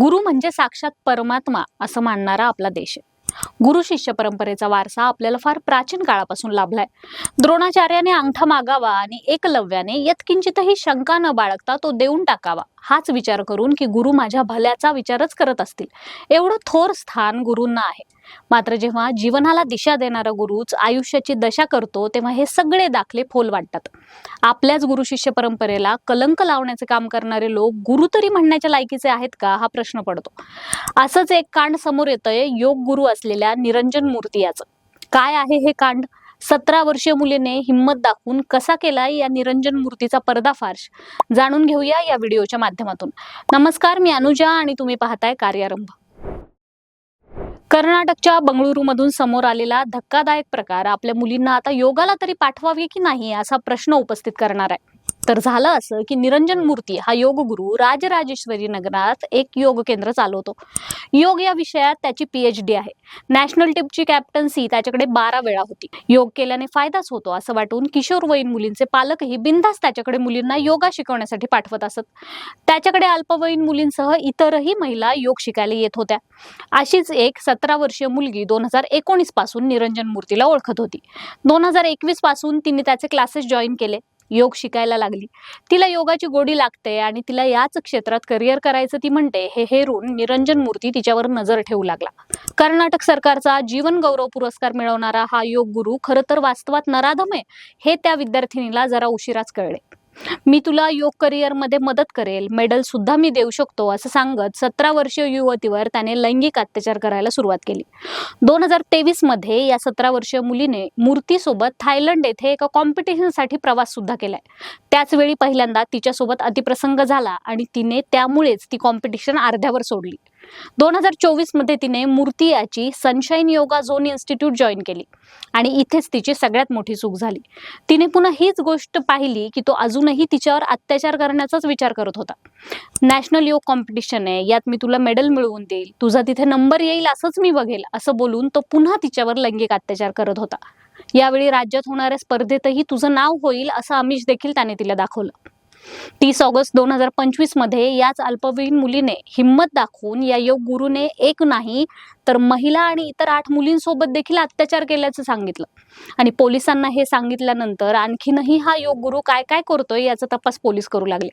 गुरु म्हणजे साक्षात परमात्मा असं मानणारा आपला देश आहे. गुरु शिष्य परंपरेचा वारसा आपल्याला फार प्राचीन काळापासून लाभलाय. द्रोणाचार्याने अंगठा मागावा आणि एकलव्याने यत्किंचितही शंका न बाळगता तो देऊन टाकावा. हाच विचार करून की गुरु माझ्या भल्याचा विचारच करत असतील. एवढं थोर स्थान गुरूंना आहे. मात्र जेव्हा जीवनाला दिशा देणारा गुरुच आयुष्याची दशा करतो तेव्हा हे सगळे दाखले फोल वाटतात. आपल्याच गुरु शिष्य परंपरेला कलंक लावण्याचे काम करणारे लोक गुरु तरी म्हणण्याच्या लायकीचे आहेत का हा प्रश्न पडतो. असंच एक कांड समोर येतंय योग गुरु असलेल्या निरंजन मूर्ती याचं काय आहे हे कांड? सतरा वर्षीय मुलीने हिंमत दाखवून कसा केला या निरंजन मूर्तीचा पर्दाफाश? जाणून घेऊया या व्हिडिओच्या माध्यमातून. नमस्कार मी अनुजा आणि तुम्ही पाहताय कार्यारंभ. कर्नाटकच्या बंगळुरूमधून समोर आलेला धक्कादायक प्रकार आपल्या मुलींना आता योगाला तरी पाठवावे की नाही असा प्रश्न उपस्थित करणार आहे. तर झालं असं की निरंजन मूर्ती हा योगगुरू राजराजेश्वरी नगरात एक योग केंद्र चालवतो. योग या विषयात त्याची पीएच डी आहे. नॅशनल टीमची कॅप्टन्सी त्याच्याकडे बारा वेळा होती. योग केल्याने फायदाच होतो असं वाटून किशोरवयीन मुलींचे पालकही बिनधास्त त्याच्याकडे मुलींना योगा शिकवण्यासाठी पाठवत असत. त्याच्याकडे अल्पवयीन मुलींसह इतरही महिला योग शिकायला येत होत्या. अशीच एक सतरा वर्षीय मुलगी दोन हजार एकोणीसपासून निरंजन मूर्तीला ओळखत होती. दोन हजार एकवीसपासून तिने त्याचे क्लासेस जॉईन केले. योग शिकायला लागली. तिला योगाची गोडी लागते आणि तिला याच क्षेत्रात करिअर करायचं ती म्हणते हे हेरून निरंजन मूर्ती तिच्यावर नजर ठेवू लागला. कर्नाटक सरकारचा जीवन गौरव पुरस्कार मिळवणारा हा योग गुरु खरं तर वास्तवात नराधम आहे हे त्या विद्यार्थिनीला जरा उशिराच कळले. मी तुला योग करिअरमध्ये मदत करेल. मेडल सुद्धा मी देऊ शकतो असं सांगत सतरा वर्षीय युवतीवर त्याने लैंगिक अत्याचार करायला सुरुवात केली. दोन हजार तेवीसमध्ये या सतरा वर्षीय मुलीने मूर्तीसोबत थायलंड येथे एका कॉम्पिटिशनसाठी प्रवास सुद्धा केलाय. त्याचवेळी पहिल्यांदा तिच्यासोबत अतिप्रसंग झाला आणि तिने त्यामुळेच ती कॉम्पिटिशन अर्ध्यावर सोडली. दोन हजार चोवीसमध्ये तिने मूर्ती याची sunshine yoga zone institute join केली. आणि इथेच तिची सगळ्यात मोठी चूक झाली. तिने पुन्हा हीच गोष्ट पाहिली की तो अजूनही तिच्यावर अत्याचार करण्याचाच विचार करत होता. नॅशनल योग कॉम्पिटिशन आहे यात मी तुला मेडल मिळवून देईल तुझा तिथे नंबर येईल असंच मी बघेल असं बोलून तो पुन्हा तिच्यावर लैंगिक अत्याचार करत होता. यावेळी राज्यात होणाऱ्या स्पर्धेतही तुझं नाव होईल असं आमिष देखील त्याने तिला दाखवलं. तीस ऑगस्ट दोन हजार पंचवीसमध्ये याच अल्पवयीन मुलीने हिंमत दाखवून या योग गुरुने एक नाही तर महिला आणि इतर आठ मुलींसोबत देखील अत्याचार केल्याचं सांगितलं. आणि पोलिसांना हे सांगितल्यानंतर आणखीनही हा योग गुरु काय काय करतोय याचा तपास पोलीस करू लागले.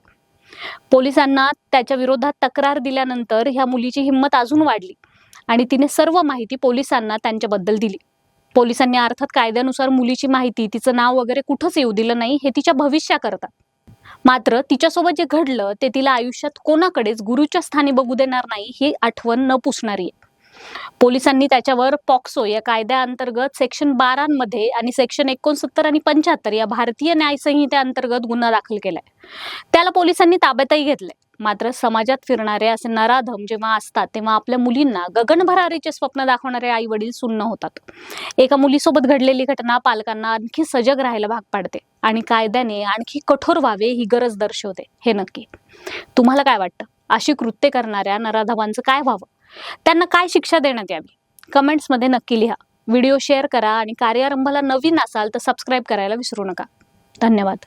पोलिसांना त्याच्या विरोधात तक्रार दिल्यानंतर ह्या मुलीची हिंमत अजून वाढली आणि तिने सर्व माहिती पोलिसांना त्यांच्याबद्दल दिली. पोलिसांनी अर्थात कायद्यानुसार मुलीची माहिती तिचं नाव वगैरे कुठंच येऊ दिलं नाही हे तिच्या भविष्याकरता. मात्र तिच्यासोबत जे घडलं ते तिला आयुष्यात कोणाकडेच गुरुच्या स्थानी बघू देणार नाही ही आठवण न पुसणारी आहे. पोलिसांनी त्याच्यावर पॉक्सो या कायद्याअंतर्गत सेक्शन बारांमध्ये आणि सेक्शन एकोणसत्तर आणि पंच्याहत्तर या भारतीय न्यायसंहितेअंतर्गत गुन्हा दाखल केलाय. त्याला पोलिसांनी ताब्यातही घेतलंय. मात्र समाजात फिरणारे असे नराधम जेव्हा असतात तेव्हा आपल्या मुलींना गगनभरारीचे स्वप्न दाखवणारे आई वडील सुन्न होतात. एका मुलीसोबत घडलेली घटना पालकांना आणखी सजग राहायला भाग पाडते आणि कायद्याने आणखी कठोर व्हावे ही गरज दर्शवते. हे नक्की. तुम्हाला काय वाटतं? अशी कृत्य करणाऱ्या नराधमांचं काय व्हावं? त्यांना काय शिक्षा देण्यात यावी? कमेंट्समध्ये नक्की लिहा. व्हिडिओ शेअर करा आणि कार्यारंभाला नवीन असाल तर सबस्क्राईब करायला विसरू नका. धन्यवाद.